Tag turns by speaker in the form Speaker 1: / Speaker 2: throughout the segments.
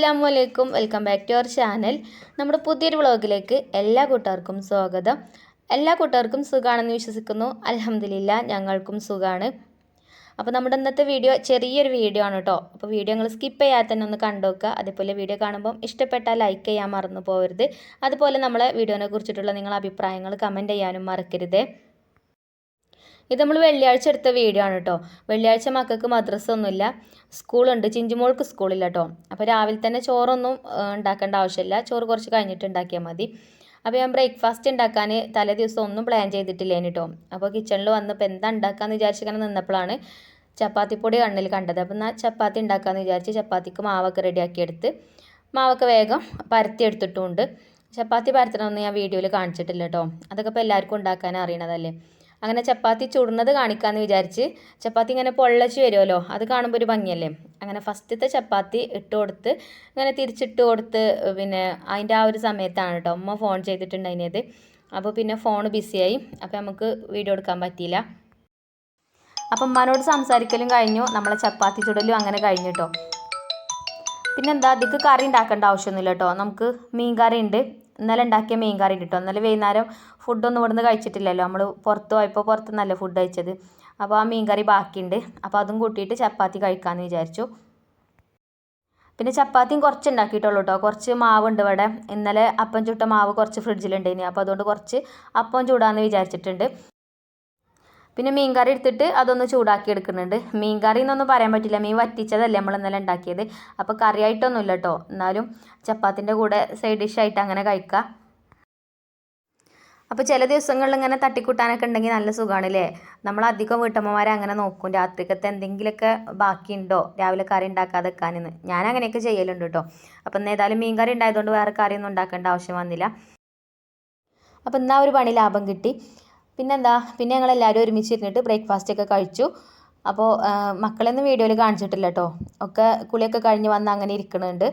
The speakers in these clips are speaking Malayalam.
Speaker 1: അസ്സാം വലൈക്കും welcome back to our channel. നമ്മുടെ പുതിയൊരു വ്ളോഗിലേക്ക് എല്ലാ കൂട്ടുകാർക്കും സ്വാഗതം. എല്ലാ കൂട്ടുകാർക്കും സുഖമാണെന്ന് വിശ്വസിക്കുന്നു. അലഹമില്ല ഞങ്ങൾക്കും സുഖമാണ് അപ്പോൾ നമ്മുടെ ഇന്നത്തെ വീഡിയോ ചെറിയൊരു വീഡിയോ ആണ് കേട്ടോ അപ്പോൾ വീഡിയോ നിങ്ങൾ സ്കിപ്പ് ചെയ്യാതെ തന്നെ ഒന്ന് കണ്ടുവെക്കുക അതേപോലെ വീഡിയോ കാണുമ്പം ഇഷ്ടപ്പെട്ടാൽ ലൈക്ക് ചെയ്യാൻ മറന്നു പോകരുത് അതുപോലെ നമ്മളെ വീഡിയോനെ കുറിച്ചിട്ടുള്ള നിങ്ങളുടെ അഭിപ്രായങ്ങൾ കമന്റ് ചെയ്യാനും മറക്കരുത്. ഇത് നമ്മൾ വെള്ളിയാഴ്ച എടുത്ത വീഡിയോ ആണ് കേട്ടോ വെള്ളിയാഴ്ച മക്കൾക്ക് മദ്രസ ഒന്നുമില്ല സ്കൂളുണ്ട്. ചിഞ്ചുമോൾക്ക് സ്കൂളില്ല കേട്ടോ അപ്പോൾ രാവിലെ തന്നെ ചോറൊന്നും ഉണ്ടാക്കേണ്ട ആവശ്യമില്ല. ചോറ് കുറച്ച് കഴിഞ്ഞിട്ട് ഉണ്ടാക്കിയാൽ മതി. അപ്പോൾ ഞാൻ ബ്രേക്ക്ഫാസ്റ്റ് ഉണ്ടാക്കാൻ തലേ ദിവസം ഒന്നും പ്ലാൻ ചെയ്തിട്ടില്ലേന് കേട്ടോ അപ്പോൾ കിച്ചണിൽ വന്നപ്പോൾ എന്താ ഉണ്ടാക്കാമെന്ന് വിചാരിച്ചിങ്ങനെ നിന്നപ്പോഴാണ് ചപ്പാത്തിപ്പൊടി കണ്ണിൽ കണ്ടത്. അപ്പോൾ എന്നാൽ ചപ്പാത്തി ഉണ്ടാക്കാമെന്ന് വിചാരിച്ച് ചപ്പാത്തിക്ക് മാവൊക്കെ റെഡിയാക്കി എടുത്ത് മാവൊക്കെ വേഗം പരത്തി എടുത്തിട്ടുമുണ്ട്. ചപ്പാത്തി പരത്തണമെന്ന് ഞാൻ വീഡിയോയിൽ കാണിച്ചിട്ടില്ല കേട്ടോ അതൊക്കെ ഇപ്പോൾ എല്ലാവർക്കും ഉണ്ടാക്കാൻ അറിയണതല്ലേ? അങ്ങനെ ചപ്പാത്തി ചുടുന്നത് കാണിക്കാമെന്ന് വിചാരിച്ച് ചപ്പാത്തി ഇങ്ങനെ പൊള്ളച്ച് വരുമല്ലോ അത് കാണുമ്പോൾ ഒരു ഭംഗിയല്ലേ? അങ്ങനെ ഫസ്റ്റത്തെ ചപ്പാത്തി ഇട്ട് കൊടുത്ത് ഇങ്ങനെ തിരിച്ചിട്ട് കൊടുത്ത് പിന്നെ അതിന്റെ ആ ഒരു സമയത്താണ് കേട്ടോ അമ്മ ഫോൺ ചെയ്തിട്ടുണ്ടായിരുന്നത്. അപ്പോൾ പിന്നെ ഫോൺ ബിസിയായി അപ്പോൾ നമുക്ക് വീഡിയോ എടുക്കാൻ പറ്റിയില്ല. അപ്പം ഉമ്മാനോട് സംസാരിക്കലും കഴിഞ്ഞു. നമ്മളെ ചപ്പാത്തി ചുടലും അങ്ങനെ കഴിഞ്ഞു കേട്ടോ പിന്നെന്താ അതിക്ക് കറി ഉണ്ടാക്കേണ്ട ആവശ്യമൊന്നുമില്ല കേട്ടോ നമുക്ക് മീൻ കറി ഉണ്ട് ഇന്നലെ ഉണ്ടാക്കിയ മീൻ കറി കിട്ടും ഇന്നലെ വൈകുന്നേരം ഫുഡൊന്നും ഇവിടുന്ന് കഴിച്ചിട്ടില്ലല്ലോ. നമ്മൾ പുറത്ത് പോയപ്പോൾ പുറത്ത് നല്ല ഫുഡ് കഴിച്ചത്. അപ്പോൾ ആ മീൻ കറി ബാക്കിയുണ്ട്. അപ്പോൾ അതും കൂട്ടിയിട്ട് ചപ്പാത്തി കഴിക്കാമെന്ന് വിചാരിച്ചു. പിന്നെ ചപ്പാത്തിയും കുറച്ച് ഉണ്ടാക്കിയിട്ടുള്ളൂ കേട്ടോ കുറച്ച് മാവുണ്ട് ഇവിടെ. ഇന്നലെ അപ്പം ചുട്ട മാവ് കുറച്ച് ഫ്രിഡ്ജിലുണ്ടായിരുന്നു അപ്പോൾ അതുകൊണ്ട് കുറച്ച് അപ്പം ചൂടാന്ന് വിചാരിച്ചിട്ടുണ്ട്. പിന്നെ മീൻ കറി എടുത്തിട്ട് അതൊന്ന് ചൂടാക്കി എടുക്കുന്നുണ്ട്. മീൻ കറി എന്നൊന്നും പറയാൻ പറ്റില്ല. മീൻ വറ്റിച്ചതല്ലേ നമ്മൾ ഇന്നലെ ഉണ്ടാക്കിയത്. അപ്പോൾ കറിയായിട്ടൊന്നുമില്ല കേട്ടോ എന്നാലും ചപ്പാത്തിന്റെ കൂടെ സൈഡ് ഡിഷായിട്ട് അങ്ങനെ കഴിക്കാം. അപ്പോൾ ചില ദിവസങ്ങളിൽ ഇങ്ങനെ തട്ടിക്കൂട്ടാനൊക്കെ ഉണ്ടെങ്കിൽ നല്ല സുഖമാണ് അല്ലേ നമ്മൾ അധികം വീട്ടമ്മമാരെ അങ്ങനെ നോക്കും. രാത്രിക്കത്തെ എന്തെങ്കിലുമൊക്കെ ബാക്കിയുണ്ടോ? രാവിലെ കറി ഉണ്ടാക്കാതെ വെക്കാനെന്ന് ഞാൻ അങ്ങനെയൊക്കെ ചെയ്യലുണ്ട് കേട്ടോ അപ്പം ഏതായാലും മീൻ കറി ഉണ്ടായതുകൊണ്ട് വേറെ കറിയൊന്നും ഉണ്ടാക്കേണ്ട ആവശ്യം വന്നില്ല. അപ്പം ഇന്നാ ഒരു പണി ലാഭം കിട്ടി. പിന്നെന്താ? പിന്നെ ഞങ്ങൾ എല്ലാവരും ഒരുമിച്ച് ഇരുന്നിട്ട് ബ്രേക്ക്ഫാസ്റ്റ് ഒക്കെ കഴിച്ചു അപ്പോൾ മക്കളെയൊന്നും വീഡിയോയിൽ കാണിച്ചിട്ടില്ല കേട്ടോ ഒക്കെ കുളിയൊക്കെ കഴിഞ്ഞ് വന്ന് അങ്ങനെ ഇരിക്കുന്നുണ്ട്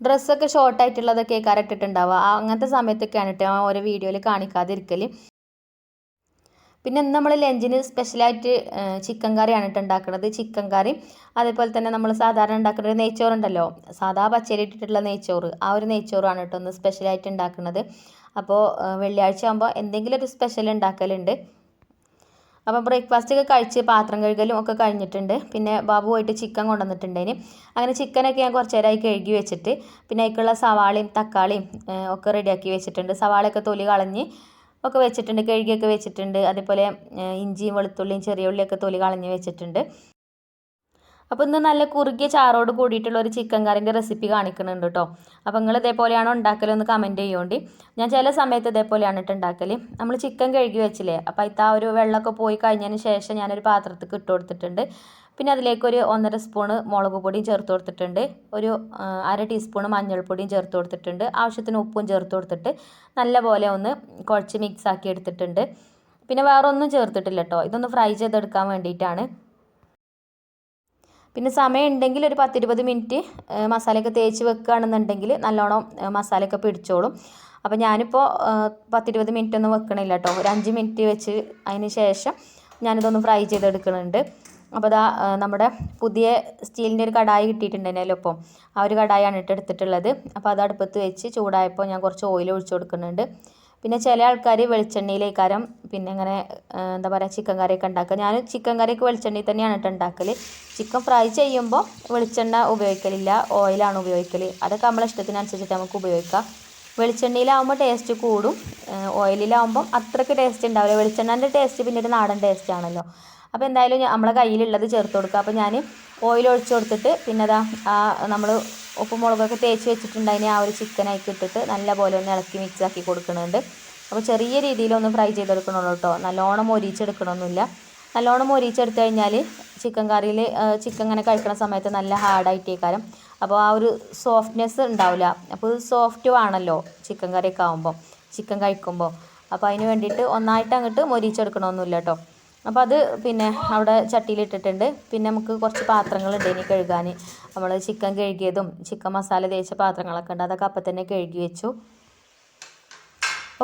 Speaker 1: ഡ്രസ്സൊക്കെ ഷോർട്ടായിട്ടുള്ളതൊക്കെ കരട്ടിട്ടുണ്ടാവുക അങ്ങനത്തെ സമയത്തൊക്കെയാണ് കേട്ടോ ഓരോ വീഡിയോയിൽ കാണിക്കാതിരിക്കൽ പിന്നെ ഇന്ന് നമ്മൾ ലഞ്ചിന് സ്പെഷ്യലായിട്ട് ചിക്കൻ കറിയാണ് കേട്ടോ ഉണ്ടാക്കുന്നത് ചിക്കൻ കറി അതേപോലെ തന്നെ നമ്മൾ സാധാരണ ഉണ്ടാക്കുന്ന ഒരു നെയ്ച്ചോറുണ്ടല്ലോ. സാധാ പച്ചരി ഇട്ടിട്ടുള്ള നെയ്ച്ചോറ്. ആ ഒരു നെയ്ച്ചോറാണ് കേട്ടോ ഒന്ന് സ്പെഷ്യലായിട്ട് ഉണ്ടാക്കുന്നത് അപ്പോൾ വെള്ളിയാഴ്ച ആകുമ്പോൾ എന്തെങ്കിലും ഒരു സ്പെഷ്യൽ ഉണ്ടാക്കലുണ്ട് അപ്പോൾ ബ്രേക്ക്ഫാസ്റ്റ് ഒക്കെ കഴിച്ച് പാത്രം കഴുകലും ഒക്കെ കഴിഞ്ഞിട്ടുണ്ട്. പിന്നെ ബാബു പോയിട്ട് ചിക്കൻ കൊണ്ടുവന്നിട്ടുണ്ടേന്. അങ്ങനെ ചിക്കനൊക്കെ ഞാൻ കുറച്ച് നേരമായി കഴുകി വെച്ചിട്ട് പിന്നെ അതിലേക്കുള്ള സവാളയും തക്കാളിയും ഒക്കെ റെഡിയാക്കി വെച്ചിട്ടുണ്ട്. സവാളയൊക്കെ തൊലി കളഞ്ഞ് ഒക്കെ വെച്ചിട്ടുണ്ട് കഴുകിയൊക്കെ വെച്ചിട്ടുണ്ട്. അതേപോലെ ഇഞ്ചിയും വെളുത്തുള്ളിയും ചെറിയ ഉള്ളിയൊക്കെ തൊലി കളഞ്ഞ് വെച്ചിട്ടുണ്ട്. അപ്പോൾ ഇന്ന് നല്ല കുറുകിയ ചാറോട് കൂടിയിട്ടുള്ള ഒരു ചിക്കൻ കറിന്റെ റെസിപ്പി കാണിക്കുന്നുണ്ട് കേട്ടോ അപ്പോൾ നിങ്ങൾ ഇതേപോലെയാണോ ഉണ്ടാക്കലെന്ന് കമന്റ് ചെയ്യുകൊണ്ട് ഞാൻ ചില സമയത്ത് ഇതേപോലെയാണ് ഉണ്ടാക്കൽ നമ്മൾ ചിക്കൻ കഴുകി വെച്ചില്ലേ അപ്പോൾ അതിൽ ആ ഒരു വെള്ളമൊക്കെ പോയി കഴിഞ്ഞതിന് ശേഷം ഞാനൊരു പാത്രത്തിൽ ഇട്ട് കൊടുത്തിട്ടുണ്ട്. പിന്നെ അതിലേക്ക് ഒരു ഒന്നര സ്പൂണ് മുളക് പൊടിയും ചേർത്ത് കൊടുത്തിട്ടുണ്ട്. ഒരു അര ടീസ്പൂണ് മഞ്ഞൾപ്പൊടിയും ചേർത്ത് കൊടുത്തിട്ടുണ്ട്. ആവശ്യത്തിന് ഉപ്പും ചേർത്ത് കൊടുത്തിട്ട് നല്ലപോലെ ഒന്ന് കുഴച്ച് മിക്സ് ആക്കി എടുത്തിട്ടുണ്ട്. പിന്നെ വേറൊന്നും ചേർത്തിട്ടില്ല കേട്ടോ ഇതൊന്ന് ഫ്രൈ ചെയ്തെടുക്കാൻ വേണ്ടിയിട്ടാണ്. പിന്നെ സമയം ഉണ്ടെങ്കിൽ ഒരു പത്തിരുപത് മിനിറ്റ് മസാലയൊക്കെ തേച്ച് വെക്കുകയാണെന്നുണ്ടെങ്കിൽ നല്ലോണം മസാലയൊക്കെ പിടിച്ചോളും. അപ്പോൾ ഞാനിപ്പോൾ പത്തിരുപത് മിനിറ്റ് ഒന്നും വെക്കണില്ല കേട്ടോ ഒരു അഞ്ച് മിനിറ്റ് വെച്ച് അതിന് ശേഷം ഞാനിതൊന്ന് ഫ്രൈ ചെയ്തെടുക്കുന്നുണ്ട് അപ്പോൾ അതാ നമ്മുടെ പുതിയ സ്റ്റീലിന്റെ ഒരു കടായി കിട്ടിയിട്ടുണ്ടായിരുന്നല്ലോ ഇപ്പോൾ ആ ഒരു കടായാണ് ഇട്ട് എടുത്തിട്ടുള്ളത്. അപ്പോൾ അത് അടുപ്പത്ത് വെച്ച് ചൂടായപ്പോൾ ഞാൻ കുറച്ച് ഓയിൽ ഒഴിച്ച് കൊടുക്കുന്നുണ്ട്. പിന്നെ ചില ആൾക്കാർ വെളിച്ചെണ്ണയിലേക്കാരം പിന്നെ ഇങ്ങനെ എന്താ പറയുക ചിക്കൻ കറിയൊക്കെ ഉണ്ടാക്കുക. ഞാൻ ചിക്കൻ കറിയൊക്കെ വെളിച്ചെണ്ണയിൽ തന്നെയാണ് കേട്ടോ ഉണ്ടാക്കൽ ചിക്കൻ ഫ്രൈ ചെയ്യുമ്പോൾ വെളിച്ചെണ്ണ ഉപയോഗിക്കലില്ല ഓയിലാണ് ഉപയോഗിക്കൽ അതൊക്കെ നമ്മളെ ഇഷ്ടത്തിനനുസരിച്ചിട്ട് നമുക്ക് ഉപയോഗിക്കാം. വെളിച്ചെണ്ണയിലാവുമ്പോൾ ടേസ്റ്റ് കൂടും. ഓയിലിലാവുമ്പം അത്രയ്ക്ക് ടേസ്റ്റ് ഉണ്ടാവില്ല. വെളിച്ചെണ്ണന്റെ ടേസ്റ്റ് പിന്നീട് നാടൻ ടേസ്റ്റ് ആണല്ലോ. അപ്പോൾ എന്തായാലും നമ്മളെ കയ്യിലുള്ളത് ചേർത്ത് കൊടുക്കുക. അപ്പോൾ ഞാൻ ഓയിൽ ഒഴിച്ച് കൊടുത്തിട്ട് പിന്നെ അതാ ആ നമ്മൾ ഉപ്പും മുളകൊക്കെ തേച്ച് വെച്ചിട്ടുണ്ടായിന് ആ ഒരു ചിക്കൻ അതിലേക്ക് ഇട്ടിട്ട് നല്ല പോലെ ഒന്ന് ഇളക്കി മിക്സ് ആക്കി കൊടുക്കുന്നുണ്ട്. അപ്പോൾ ചെറിയ രീതിയിലൊന്ന് ഫ്രൈ ചെയ്തെടുക്കണുള്ളൂ കേട്ടോ നല്ലോണം മൊരിച്ചെടുക്കണമൊന്നുമില്ല നല്ലോണം മൊരിച്ചെടുത്ത് കഴിഞ്ഞാൽ ചിക്കൻ കറിയിൽ ചിക്കൻ ഇങ്ങനെ കഴിക്കുന്ന സമയത്ത് നല്ല ഹാർഡായിട്ടേക്കാരം അപ്പോൾ ആ ഒരു സോഫ്റ്റ്നെസ് ഉണ്ടാവില്ല അപ്പോൾ സോഫ്റ്റ് ആണല്ലോ ചിക്കൻ കറിയൊക്കെ ആകുമ്പോൾ ചിക്കൻ കഴിക്കുമ്പോൾ അപ്പോൾ അതിന് വേണ്ടിയിട്ട് ഒന്നായിട്ട് അങ്ങോട്ട് മൊരിച്ചെടുക്കണമൊന്നുമില്ല കേട്ടോ അപ്പോൾ അത് പിന്നെ അവിടെ ചട്ടിയിലിട്ടിട്ടുണ്ട്. പിന്നെ നമുക്ക് കുറച്ച് പാത്രങ്ങളുണ്ട് ഇനി കഴുകാൻ. നമ്മൾ ചിക്കൻ കഴുകിയതും ചിക്കൻ മസാല തേച്ച പാത്രങ്ങളൊക്കെ ഉണ്ട്. അതൊക്കെ അപ്പം തന്നെ കഴുകി വെച്ചു.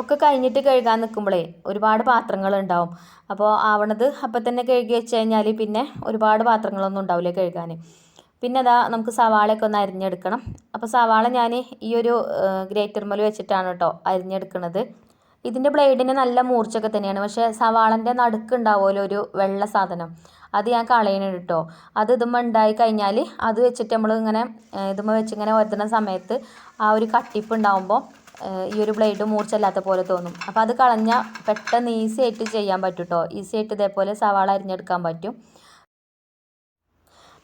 Speaker 1: ഒക്കെ കഴിഞ്ഞിട്ട് കഴുകാൻ നിൽക്കുമ്പോഴേ ഒരുപാട് പാത്രങ്ങളുണ്ടാവും അപ്പോൾ ആവണത് അപ്പം തന്നെ കഴുകി വെച്ച് കഴിഞ്ഞാൽ പിന്നെ ഒരുപാട് പാത്രങ്ങളൊന്നും ഉണ്ടാവില്ല കഴുകാൻ. പിന്നെ അതാ നമുക്ക് സവാളയൊക്കെ ഒന്ന് അരിഞ്ഞെടുക്കണം. അപ്പോൾ സവാള ഞാൻ ഈ ഒരു ഗ്രേറ്റർമൽ വെച്ചിട്ടാണ് കേട്ടോ അരിഞ്ഞെടുക്കുന്നത് ഇതിന്റെ ബ്ലേഡിന് നല്ല മൂർച്ചയൊക്കെ തന്നെയാണ്. പക്ഷേ സവാളന്റെ നടുക്ക് ഉണ്ടാവുമല്ലോ ഒരു വെള്ള സാധനം. അത് ഞാൻ കളയണം കേട്ടോ. അത് ഇതുമ്മ ഉണ്ടായി കഴിഞ്ഞാൽ അത് വെച്ചിട്ട് നമ്മൾ ഇങ്ങനെ ഇതുമ്മ വെച്ച് ഇങ്ങനെ വരുത്തുന്ന സമയത്ത് ആ ഒരു കട്ടിപ്പ് ഉണ്ടാവുമ്പോൾ ഈ ഒരു ബ്ലേഡ് മൂർച്ചയില്ലാത്ത പോലെ തോന്നും. അപ്പോൾ അത് കളഞ്ഞാൽ പെട്ടെന്ന് ഈസി ആയിട്ട് ചെയ്യാൻ പറ്റും കേട്ടോ. ഈസി ആയിട്ട് ഇതേപോലെ സവാള അരിഞ്ഞെടുക്കാൻ പറ്റും.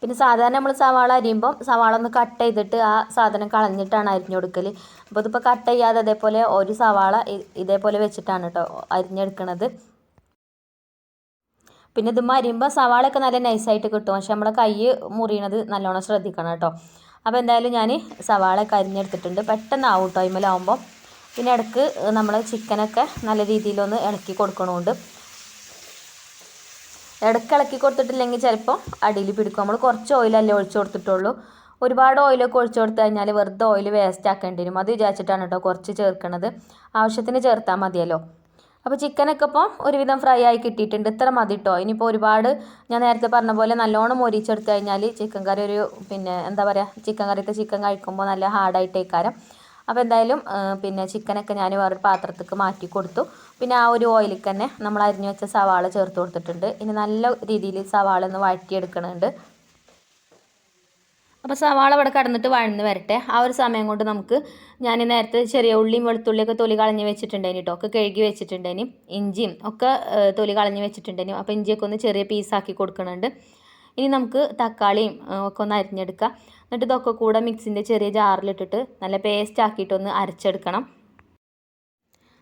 Speaker 1: പിന്നെ സാധാരണ നമ്മൾ സവാള അരിയുമ്പം സവാള ഒന്ന് കട്ട് ചെയ്തിട്ട് ആ സാധനം കളഞ്ഞിട്ടാണ് അരിഞ്ഞു കൊടുക്കൽ അപ്പോൾ ഇതിപ്പോൾ കട്ട് ചെയ്യാതെ അതേപോലെ ഒരു സവാള ഇതേപോലെ വെച്ചിട്ടാണ് കേട്ടോ അരിഞ്ഞെടുക്കണത്. പിന്നെ ഇതുമ്പോൾ അരിയുമ്പോൾ സവാളയൊക്കെ നല്ല നൈസായിട്ട് കിട്ടും. പക്ഷെ നമ്മളെ കൈ മുറിയണത് നല്ലോണം ശ്രദ്ധിക്കണം കേട്ടോ അപ്പോൾ എന്തായാലും ഞാൻ സവാളയൊക്കെ അരിഞ്ഞെടുത്തിട്ടുണ്ട്. പെട്ടെന്ന് ആവും കേട്ടോ അതിമേലാവുമ്പോൾ പിന്നെ ഇടയ്ക്ക് നമ്മൾ ചിക്കനൊക്കെ നല്ല രീതിയിലൊന്ന് ഇളക്കി കൊടുക്കണമുണ്ട് ഇടയ്ക്ക് ഇളക്കി കൊടുത്തിട്ടില്ലെങ്കിൽ ചിലപ്പോൾ അടിയിൽ പിടിക്കും. നമ്മൾ കുറച്ച് ഓയിലല്ലേ ഒഴിച്ചു കൊടുത്തിട്ടുള്ളൂ. ഒരുപാട് ഓയിലൊക്കെ ഒഴിച്ചു കൊടുത്തു കഴിഞ്ഞാൽ വെറുതെ ഓയിൽ വേസ്റ്റ് ആക്കേണ്ടി വരും. അത് വിചാരിച്ചിട്ടാണ് കേട്ടോ കുറച്ച് ചേർക്കണത്. ആവശ്യത്തിന് ചേർത്താൽ മതിയല്ലോ. അപ്പോൾ ചിക്കനൊക്കെ ഇപ്പോൾ ഒരുവിധം ഫ്രൈ ആയി കിട്ടിയിട്ടുണ്ട്. ഇത്ര മതി കേട്ടോ ഇനിയിപ്പോൾ ഒരുപാട് ഞാൻ നേരത്തെ പറഞ്ഞ പോലെ നല്ലോണം മൊരിച്ചെടുത്ത് കഴിഞ്ഞാൽ ചിക്കൻ കറി ഒരു പിന്നെ എന്താ പറയുക ചിക്കൻ കറിയത്തെ ചിക്കൻ കഴിക്കുമ്പോൾ നല്ല ഹാർഡായിട്ടേക്കാരം അപ്പോൾ എന്തായാലും പിന്നെ ചിക്കനൊക്കെ ഞാൻ വേറൊരു പാത്രത്തേക്ക് മാറ്റി കൊടുത്തു. പിന്നെ ആ ഒരു ഓയിലിൽ തന്നെ നമ്മൾ അരിഞ്ഞു വെച്ച സവാള ചേർത്ത് കൊടുത്തിട്ടുണ്ട്. ഇനി നല്ല രീതിയിൽ സവാള ഒന്ന് വഴറ്റിയെടുക്കണുണ്ട്. അപ്പോൾ സവാള ഇവിടെ കടന്നിട്ട് വഴന്ന് വരട്ടെ. ആ ഒരു സമയം കൊണ്ട് നമുക്ക് ഞാൻ നേരത്തെ ചെറിയ ഉള്ളിയും വെളുത്തുള്ളിയൊക്കെ തൊലി കളഞ്ഞ് വെച്ചിട്ടുണ്ടേനി കേട്ടോ ഒക്കെ കഴുകി വെച്ചിട്ടുണ്ടേനി ഇഞ്ചിയും ഒക്കെ തൊലി കളഞ്ഞ് വെച്ചിട്ടുണ്ടേനി അപ്പോൾ ഇഞ്ചിയൊക്കെ ഒന്ന് ചെറിയ പീസാക്കി കൊടുക്കുന്നുണ്ട് ഇനി നമുക്ക് തക്കാളിയും ഒക്കെ ഒന്ന് അരിഞ്ഞെടുക്കാം. എന്നിട്ട് ഇതൊക്കെ കൂടെ മിക്സിന്റെ ചെറിയ ജാറിലിട്ടിട്ട് നല്ല പേസ്റ്റ് ആക്കിയിട്ടൊന്ന് അരച്ചെടുക്കണം.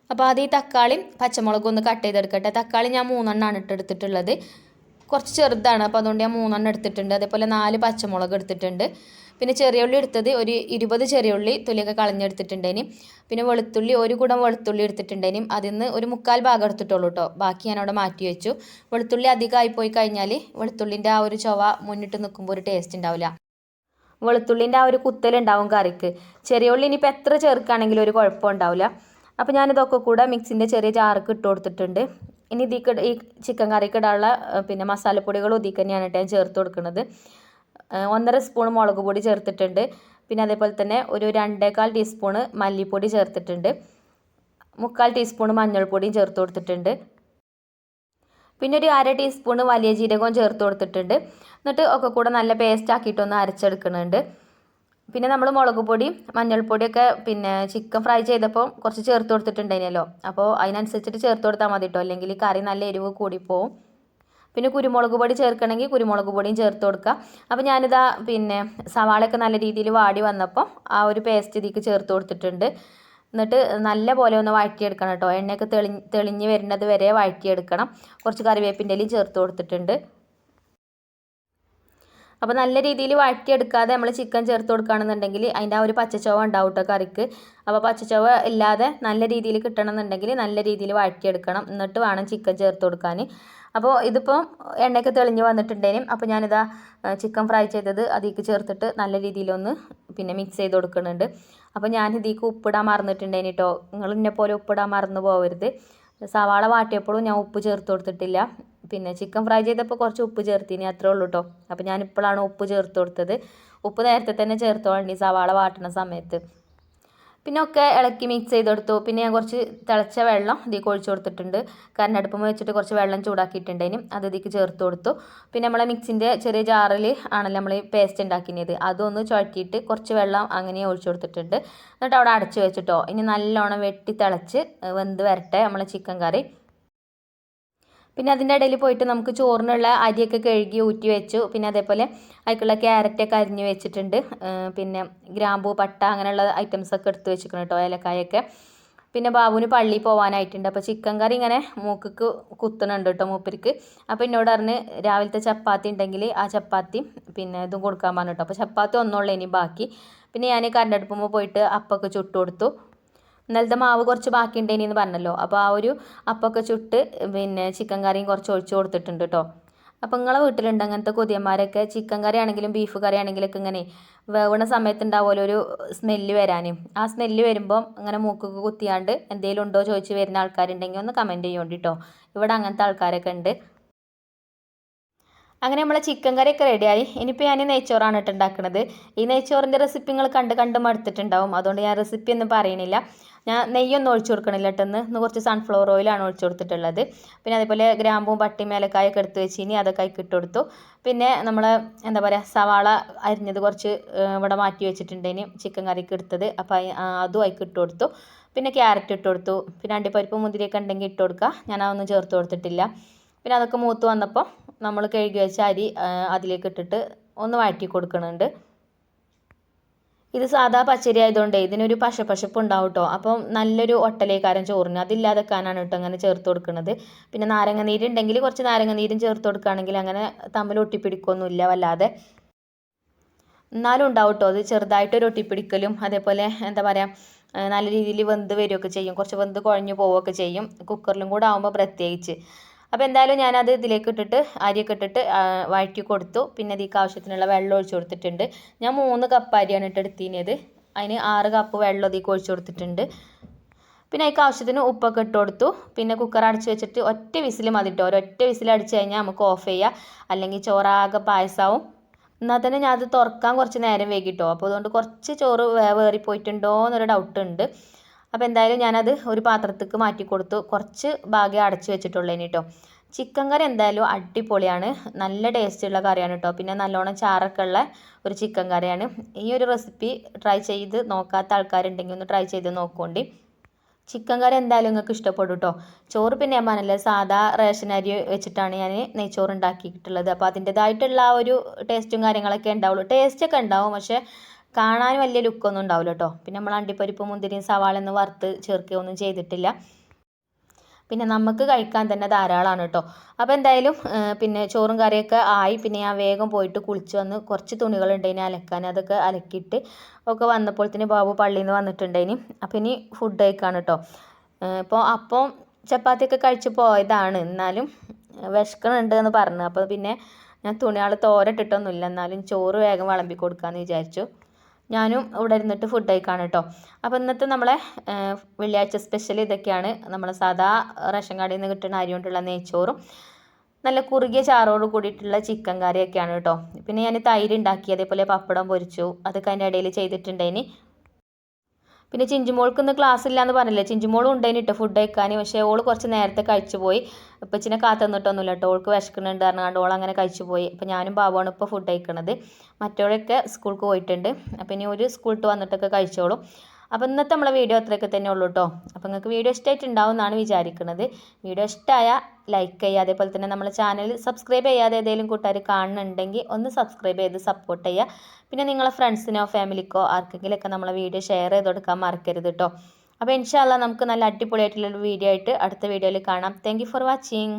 Speaker 1: അപ്പോൾ ആദ്യം ഈ തക്കാളിയും പച്ചമുളകും ഒന്ന് കട്ട് ചെയ്തെടുക്കട്ടെ. തക്കാളി ഞാൻ മൂന്നെണ്ണമാണ് ഇട്ടെടുത്തിട്ടുള്ളത് കുറച്ച് ചെറുതാണ്. അപ്പോൾ അതുകൊണ്ട് ഞാൻ മൂന്നെണ്ണം എടുത്തിട്ടുണ്ട്. അതേപോലെ നാല് പച്ചമുളക് എടുത്തിട്ടുണ്ട്. പിന്നെ ചെറിയ ഉള്ളി എടുത്തത് ഒരു ഇരുപത് ചെറിയ ഉള്ളി തൊലിയൊക്കെ കളഞ്ഞെടുത്തിട്ടുണ്ടേനും പിന്നെ വെളുത്തുള്ളി ഒരു കുടം വെളുത്തുള്ളി എടുത്തിട്ടുണ്ടേനും അതിൽ നിന്ന് ഒരു മുക്കാൽ ഭാഗം എടുത്തിട്ടുള്ളൂ കേട്ടോ ബാക്കി ഞാൻ മാറ്റി വെച്ചു. വെളുത്തുള്ളി അധികമായി പോയി കഴിഞ്ഞാൽ വെളുത്തുള്ളിന്റെ ആ ഒരു ചൊവ മുന്നിട്ട് നിൽക്കുമ്പോൾ ഒരു ടേസ്റ്റ് ഉണ്ടാവില്ല. വെളുത്തുള്ളിന്റെ ആ ഒരു കുത്തലുണ്ടാവും കറിക്ക്. ചെറിയ ഉള്ളി ഇനിയിപ്പോൾ എത്ര ചേർക്കുകയാണെങ്കിലും ഒരു കുഴപ്പം ഉണ്ടാവില്ല അപ്പോൾ ഞാനിതൊക്കെ കൂടെ മിക്സിന്റെ ചെറിയ ജാർക്ക് ഇട്ട് കൊടുത്തിട്ടുണ്ട്. ഇനി ഇതിക്ക് ഈ ചിക്കൻ കറിക്ക് ഇടാനുള്ള പിന്നെ മസാലപ്പൊടികളും ഇതിൽ തന്നെയാണ് ഞാൻ ചേർത്ത് കൊടുക്കുന്നത്. ഒന്നര സ്പൂൺ മുളക് പൊടി ചേർത്തിട്ടുണ്ട്. പിന്നെ അതേപോലെ തന്നെ ഒരു രണ്ടേകാൽ ടീസ്പൂണ് മല്ലിപ്പൊടി ചേർത്തിട്ടുണ്ട്. മുക്കാൽ ടീസ്പൂൺ മഞ്ഞൾപ്പൊടിയും ചേർത്ത് കൊടുത്തിട്ടുണ്ട്. പിന്നെ ഒരു അര ടീസ്പൂൺ വലിയ ജീരകവും ചേർത്ത് കൊടുത്തിട്ടുണ്ട്. എന്നിട്ട് ഒക്കെ കൂടെ നല്ല പേസ്റ്റ് ആക്കിയിട്ടൊന്ന് അരച്ചെടുക്കുന്നുണ്ട്. പിന്നെ നമ്മൾ മുളക് പൊടി മഞ്ഞൾപ്പൊടിയൊക്കെ പിന്നെ ചിക്കൻ ഫ്രൈ ചെയ്തപ്പോൾ കുറച്ച് ചേർത്ത് കൊടുത്തിട്ടുണ്ടായിരുന്നല്ലോ. അപ്പോൾ അതിനനുസരിച്ചിട്ട് ചേർത്ത് കൊടുത്താൽ മതി കേട്ടോ അല്ലെങ്കിൽ കറി നല്ല എരിവ് കൂടിപ്പോവും. പിന്നെ കുരുമുളക് പൊടി ചേർക്കണമെങ്കിൽ കുരുമുളക് പൊടിയും ചേർത്ത് കൊടുക്കുക. അപ്പോൾ ഞാനിതാ പിന്നെ സവാളയൊക്കെ നല്ല രീതിയിൽ വാടി വന്നപ്പോൾ ആ ഒരു പേസ്റ്റ് ഇതിലേക്ക് ചേർത്ത് കൊടുത്തിട്ടുണ്ട്. എന്നിട്ട് നല്ല പോലെ ഒന്ന് വഴറ്റിയെടുക്കണം കേട്ടോ. എണ്ണയൊക്കെ തെളി തെളിഞ്ഞ് വരുന്നത് വരെ വഴറ്റിയെടുക്കണം. കുറച്ച് കറിവേപ്പിന്റെ ഇലയും ചേർത്ത് കൊടുത്തിട്ടുണ്ട്. അപ്പോൾ നല്ല രീതിയിൽ വഴറ്റിയെടുക്കാതെ നമ്മൾ ചിക്കൻ ചേർത്ത് കൊടുക്കുകയാണെന്നുണ്ടെങ്കിൽ അതിന്റെ ആ ഒരു പച്ചച്ചവ ഉണ്ടാവും കേട്ടോ കറിക്ക്. അപ്പോൾ പച്ചച്ചവ ഇല്ലാതെ നല്ല രീതിയിൽ കിട്ടണമെന്നുണ്ടെങ്കിൽ നല്ല രീതിയിൽ വഴറ്റിയെടുക്കണം. എന്നിട്ട് വേണം ചിക്കൻ ചേർത്ത് കൊടുക്കാൻ. അപ്പോൾ ഇതിപ്പോൾ എണ്ണയൊക്കെ തെളിഞ്ഞ് വന്നിട്ടുണ്ടേനും അപ്പോൾ ഞാനിതാ ചിക്കൻ ഫ്രൈ ചെയ്തത് അതിലേക്ക് ചേർത്തിട്ട് നല്ല രീതിയിലൊന്ന് പിന്നെ മിക്സ് ചെയ്ത് കൊടുക്കുന്നുണ്ട്. അപ്പോൾ ഞാൻ ഇതിലേക്ക് ഉപ്പിടാൻ മറന്നിട്ടുണ്ടേനി കേട്ടോ നിങ്ങൾ ഇന്നെ പോലെ ഉപ്പിടാൻ മറന്നു പോകരുത് സവാള വാട്ടിയപ്പോഴും ഞാൻ ഉപ്പ് ചേർത്ത് കൊടുത്തിട്ടില്ല. പിന്നെ ചിക്കൻ ഫ്രൈ ചെയ്തപ്പോൾ കുറച്ച് ഉപ്പ് ചേർത്തിനി അത്രേ ഉള്ളൂ കേട്ടോ അപ്പോൾ ഞാൻ ഇപ്പോഴാണ് ഉപ്പ് ചേർത്ത് കൊടുത്തത്. ഉപ്പ് നേരത്തെ തന്നെ ചേർത്തോളണ്ടി സവാള വാട്ടണ സമയത്ത്. പിന്നെ ഒക്കെ ഇളക്കി മിക്സ് ചെയ്ത് കൊടുത്തു. പിന്നെ ഞാൻ കുറച്ച് തിളച്ച വെള്ളം ഇതിലേക്ക് ഒഴിച്ചു കൊടുത്തിട്ടുണ്ട്. കാരണം അടുപ്പം വെച്ചിട്ട് കുറച്ച് വെള്ളം ചൂടാക്കിയിട്ടുണ്ടേനും അത് ഇതിലേക്ക് ചേർത്ത് കൊടുത്തു. പിന്നെ നമ്മളെ മിക്സിന്റെ ചെറിയ ജാറിൽ ആണല്ലോ നമ്മൾ പേസ്റ്റ് ഉണ്ടാക്കിയത്. അതൊന്ന് ചുഴറ്റിയിട്ട് കുറച്ച് വെള്ളം അങ്ങനെ ഒഴിച്ചു കൊടുത്തിട്ടുണ്ട്. എന്നിട്ട് അവിടെ അടച്ചു വെച്ചിട്ടോ. ഇനി നല്ലോണം വെട്ടി തിളച്ച് വെന്ത് വരട്ടെ നമ്മളെ ചിക്കൻ കറി പിന്നെ അതിന്റെ ഇടയിൽ പോയിട്ട് നമുക്ക് ചോറിനുള്ള അരിയൊക്കെ കഴുകി ഊറ്റി വെച്ചു. പിന്നെ അതേപോലെ അതിലേക്കുള്ള ക്യാരറ്റൊക്കെ അരിഞ്ഞ് വെച്ചിട്ടുണ്ട്. പിന്നെ ഗ്രാമ്പൂ പട്ട അങ്ങനെയുള്ള ഐറ്റംസൊക്കെ എടുത്ത് വെച്ചിരിക്കണം കേട്ടോ ഏലക്കായൊക്കെ. പിന്നെ ബാബുവിന് പള്ളിയിൽ പോകാനായിട്ടുണ്ട് അപ്പോൾ ചിക്കൻ കറി ഇങ്ങനെ മൂക്കിക്ക് കുത്തണുണ്ട് കേട്ടോ മൂപ്പർക്ക്. അപ്പോൾ എന്നോട് പറഞ്ഞ് രാവിലത്തെ ചപ്പാത്തി ഉണ്ടെങ്കിൽ ആ ചപ്പാത്തി പിന്നെ ഇതും കൊടുക്കാൻ പറഞ്ഞു കേട്ടോ. അപ്പോൾ ചപ്പാത്തി ഒന്നുള്ളൂ ഇനി ബാക്കി. പിന്നെ ഞാൻ കരണ്ടടുപ്പുമ്പോൾ പോയിട്ട് അപ്പൊക്കെ ചുട്ടു കൊടുത്തു. ഇന്നലത്തെ മാവ് കുറച്ച് ബാക്കി എന്ന് പറഞ്ഞല്ലോ. അപ്പോൾ ആ ഒരു അപ്പമൊക്കെ ചുട്ട് പിന്നെ ചിക്കൻ കറിയും കുറച്ച് ഒഴിച്ച് കൊടുത്തിട്ടുണ്ട് കേട്ടോ അപ്പോൾ നിങ്ങളെ വീട്ടിലുണ്ട് അങ്ങനത്തെ കൊതിയന്മാരൊക്കെ? ചിക്കൻ കറി ആണെങ്കിലും ബീഫ് കറി ആണെങ്കിലൊക്കെ ഇങ്ങനെ വേവണ സമയത്ത് ഉണ്ടാവുമല്ലോ ഒരു സ്മെല്ല് വരാനും. ആ സ്മെല്ല് വരുമ്പോൾ അങ്ങനെ മൂക്കൊക്കെ കുത്തിയാണ്ട് എന്തെങ്കിലും ഉണ്ടോ ചോദിച്ച് വരുന്ന ആൾക്കാരുണ്ടെങ്കിൽ ഒന്ന് കമന്റ് ചെയ്യോണ്ടി കേട്ടോ ഇവിടെ അങ്ങനത്തെ ആൾക്കാരൊക്കെ ഉണ്ട്. അങ്ങനെ നമ്മളെ ചിക്കൻ കറിയൊക്കെ റെഡിയായി ഇനിയിപ്പോൾ ഞാൻ നെയ്ച്ചോറാണ് ഇട്ട് ഉണ്ടാക്കുന്നത് ഈ നെയ്ച്ചോറിന്റെ റെസിപ്പി നിങ്ങൾ കണ്ട് കണ്ട് മടുത്തിട്ടുണ്ടാവും. അതുകൊണ്ട് ഞാൻ റെസിപ്പി ഒന്നും പറയണില്ല. ഞാൻ നെയ്യൊന്നും ഒഴിച്ചു കൊടുക്കണില്ല ഇട്ടെന്ന് ഇന്ന്. കുറച്ച് സൺഫ്ലവർ ഓയിലാണ് ഒഴിച്ചു കൊടുത്തിട്ടുള്ളത്. പിന്നെ അതേപോലെ ഗ്രാമ്പും പട്ടി മേലക്കായൊക്കെ എടുത്ത് വെച്ച് ഇനി അതൊക്കെ ഇട്ട് കൊടുത്തു. പിന്നെ നമ്മൾ എന്താ പറയുക സവാള അരിഞ്ഞത് കുറച്ച് ഇവിടെ മാറ്റി വെച്ചിട്ടുണ്ട് ഇനി ചിക്കൻ കറിക്ക് എടുത്തത്. അപ്പോൾ അതും അതിക്ക് ഇട്ട് കൊടുത്തു. പിന്നെ ക്യാരറ്റ് ഇട്ട് കൊടുത്തു. പിന്നെ അണ്ടിപ്പരിപ്പ് മുന്തിരിയൊക്കെ ഉണ്ടെങ്കിൽ ഇട്ട് കൊടുക്കുക ഞാൻ അതൊന്നും ചേർത്ത് കൊടുത്തിട്ടില്ല. പിന്നെ അതൊക്കെ മൂത്ത് വന്നപ്പോൾ നമ്മൾ കഴുകി വെച്ച അരി അതിലേക്ക് ഇട്ടിട്ട് ഒന്ന് വഴറ്റി കൊടുക്കുന്നുണ്ട് ഇത് സാധാ പച്ചരി ആയതുകൊണ്ട് ഇതിനൊരു പശപ്പശപ്പ് ഉണ്ടാവും കേട്ടോ അപ്പം നല്ലൊരു ഒട്ടലേക്കാരൻ ചോറിന്. അതില്ലാതെക്കാനാണ് കേട്ടോ അങ്ങനെ ചേർത്ത് കൊടുക്കുന്നത് പിന്നെ നാരങ്ങ നീര് ഉണ്ടെങ്കിൽ കുറച്ച് നാരങ്ങ നീരും ചേർത്ത് കൊടുക്കുകയാണെങ്കിൽ അങ്ങനെ തമ്മിൽ ഒട്ടിപ്പിടിക്കൊന്നുമില്ല വല്ലാതെ. എന്നാലും ഉണ്ടാവും കേട്ടോ അത് ചെറുതായിട്ടൊരു ഒട്ടിപ്പിടിക്കലും അതേപോലെ എന്താ പറയുക നല്ല രീതിയിൽ വെന്ത് വരികയൊക്കെ ചെയ്യും. കുറച്ച് വെന്ത് കുഴഞ്ഞു പോവുകയൊക്കെ ചെയ്യും. കുക്കറിലും കൂടെ ആകുമ്പോൾ പ്രത്യേകിച്ച്. അപ്പോൾ എന്തായാലും ഞാനത് ഇതിലേക്ക് ഇട്ടിട്ട് അരിയൊക്കെ ഇട്ടിട്ട് വഴറ്റി കൊടുത്തു. പിന്നെ ഇതിലേക്ക് ആവശ്യത്തിനുള്ള വെള്ളം ഒഴിച്ചു കൊടുത്തിട്ടുണ്ട്. ഞാൻ മൂന്ന് കപ്പ് അരിയാണ് ഇട്ട് എടുത്തിനത്. അതിന് ആറ് കപ്പ് വെള്ളം ഇതിലേക്ക് ഒഴിച്ചു കൊടുത്തിട്ടുണ്ട്. പിന്നെ അതിക്ക് ആവശ്യത്തിന് ഉപ്പൊക്കെ ഇട്ട് കൊടുത്തു. പിന്നെ കുക്കർ അടച്ച് വെച്ചിട്ട് ഒറ്റ വിസിൽ മതി കേട്ടോ ഒരൊറ്റ വിസിൽ അടിച്ചു കഴിഞ്ഞാൽ നമുക്ക് ഓഫ് ചെയ്യാം. അല്ലെങ്കിൽ ചോറാകെ പായസമാവും എന്നാൽ തന്നെ ഞാൻ അത് തുറക്കാൻ കുറച്ച് നേരം വൈകിട്ടോ അപ്പോൾ അതുകൊണ്ട് കുറച്ച് ചോറ് വേറിപ്പോയിട്ടുണ്ടോ എന്നൊരു ഡൗട്ട് ഉണ്ട്. അപ്പോൾ എന്തായാലും ഞാനത് ഒരു പാത്രത്തേക്ക് മാറ്റി കൊടുത്തു. കുറച്ച് ഭാഗ്യം അടച്ചു വെച്ചിട്ടുള്ളു ഇനി കേട്ടോ ചിക്കൻ കറി എന്തായാലും അടിപൊളിയാണ്. നല്ല ടേസ്റ്റുള്ള കറിയാണ് കേട്ടോ പിന്നെ നല്ലോണം ചാറൊക്കെ ഉള്ള ഒരു ചിക്കൻ കറിയാണ്. ഈ ഒരു റെസിപ്പി ട്രൈ ചെയ്ത് നോക്കാത്ത ആൾക്കാരുണ്ടെങ്കിൽ ഒന്ന് ട്രൈ ചെയ്ത് നോക്കുകൊണ്ട് ചിക്കൻ കറി എന്തായാലും നിങ്ങൾക്ക് ഇഷ്ടപ്പെടും കേട്ടോ ചോറ് പിന്നെ ഞാൻ പറഞ്ഞില്ല സാധാ റേഷൻ അരി വെച്ചിട്ടാണ് ഞാൻ നെയ്ച്ചോറ് ഉണ്ടാക്കിയിട്ടുള്ളത്. അപ്പോൾ അതിന്റെതായിട്ടുള്ള ആ ഒരു ടേസ്റ്റും കാര്യങ്ങളൊക്കെ ഉണ്ടാവുള്ളൂ. ടേസ്റ്റൊക്കെ ഉണ്ടാവും പക്ഷേ കാണാൻ വലിയ ലുക്കൊന്നും ഉണ്ടാവില്ല കേട്ടോ പിന്നെ നമ്മൾ അണ്ടിപ്പരിപ്പ് മുന്തിരിയും സവാള ഒന്നും വറുത്ത് ചേർക്കുകയൊന്നും ചെയ്തിട്ടില്ല. പിന്നെ നമുക്ക് കഴിക്കാൻ തന്നെ ധാരാളമാണ് കേട്ടോ അപ്പോൾ എന്തായാലും പിന്നെ ചോറും കറിയൊക്കെ ആയി. പിന്നെ ഞാൻ വേഗം പോയിട്ട് കുളിച്ച് വന്ന് കുറച്ച് തുണികൾ തുണികളുണ്ടായിന് അലക്കാൻ. അതൊക്കെ അലക്കിയിട്ട് ഒക്കെ വന്നപ്പോൾ തന്നെ ബാബു പള്ളിയിൽ നിന്ന് വന്നിട്ടുണ്ടായിന് അപ്പോൾ ഇനി ഫുഡ് കഴിക്കാണ് കേട്ടോ ഇപ്പോൾ അപ്പം ചപ്പാത്തിയൊക്കെ കഴിച്ച് പോയതാണ്. എന്നാലും വിശക്കണുണ്ട് എന്ന് പറഞ്ഞു. അപ്പോൾ പിന്നെ ഞാൻ തുണികൾ തോരട്ടിട്ടൊന്നുമില്ല. എന്നാലും ചോറ് വേഗം വിളമ്പി കൊടുക്കാമെന്ന് വിചാരിച്ചു. ഞാനും ഇവിടെ ഇരുന്നിട്ട് ഫുഡ് കഴിക്കാണ് കേട്ടോ അപ്പോൾ ഇന്നത്തെ നമ്മളെ വെള്ളിയാഴ്ച സ്പെഷ്യൽ ഇതൊക്കെയാണ്. നമ്മളെ സാധാ റേഷൻ കടയിൽ നിന്ന് കിട്ടുന്ന അരി കൊണ്ടുള്ള നെയ്ച്ചോറും നല്ല കുറുകിയ ചാറോട് കൂടിയിട്ടുള്ള ചിക്കൻ കറിയൊക്കെയാണ് കേട്ടോ പിന്നെ ഞാൻ തൈര് ഉണ്ടാക്കി അതേപോലെ പപ്പടം പൊരിച്ചു അതൊക്കെ അതിന്റെ ഇടയിൽ ചെയ്തിട്ടുണ്ടേനി പിന്നെ ചിഞ്ചുമോൾക്ക് ഇന്ന് ക്ലാസ് ഇല്ലയെന്ന് പറഞ്ഞില്ലേ? ചിഞ്ചുമോളും ഉണ്ടായിന് ഫുഡ് കഴിക്കാൻ പക്ഷേ ഓൾ കുറച്ച് നേരത്തെ കഴിച്ചു പോയി ഇപ്പച്ചിനെ കാത്തുനിന്നിട്ടൊന്നുമില്ല കേട്ടോ. ഓൾക്ക് വിശക്കുന്നുണ്ട് പറഞ്ഞാണ്ട് ഓൾ അങ്ങനെ കഴിച്ചു പോയി അപ്പോൾ ഞാനും ബാബുവാണ് ഇപ്പോൾ ഫുഡ് കഴിക്കണത്. മറ്റോളൊക്കെ സ്കൂൾക്ക് പോയിട്ടുണ്ട്. അപ്പോൾ ഇനി ഒരു സ്കൂളിട്ട് വന്നിട്ടൊക്കെ കഴിച്ചോളും. അപ്പോൾ ഇന്നത്തെ നമ്മളെ വീഡിയോ അത്രയൊക്കെ തന്നെ ഉള്ളൂ കേട്ടോ അപ്പോൾ നിങ്ങൾക്ക് വീഡിയോ ഇഷ്ടമായിട്ടുണ്ടാവും എന്നാണ് വിചാരിക്കുന്നത് വീഡിയോ ഇഷ്ടമായ ലൈക്ക് ചെയ്യുക. അതേപോലെ തന്നെ നമ്മളെ ചാനൽ സബ്സ്ക്രൈബ് ചെയ്യാതെ ഏതെങ്കിലും കൂട്ടുകാർ കാണുന്നുണ്ടെങ്കിൽ ഒന്ന് സബ്സ്ക്രൈബ് ചെയ്ത് സപ്പോർട്ട് ചെയ്യുക. പിന്നെ നിങ്ങളെ ഫ്രണ്ട്സിനോ ഫാമിലിക്കോ ആർക്കെങ്കിലുമൊക്കെ നമ്മളെ വീഡിയോ ഷെയർ ചെയ്ത് കൊടുക്കാൻ മറക്കരുത് കേട്ടോ അപ്പോൾ ഇൻഷാല്ല നമുക്ക് നല്ല അടിപൊളിയായിട്ടുള്ളൊരു വീഡിയോ ആയിട്ട് അടുത്ത വീഡിയോയിൽ കാണാം. Thank for watching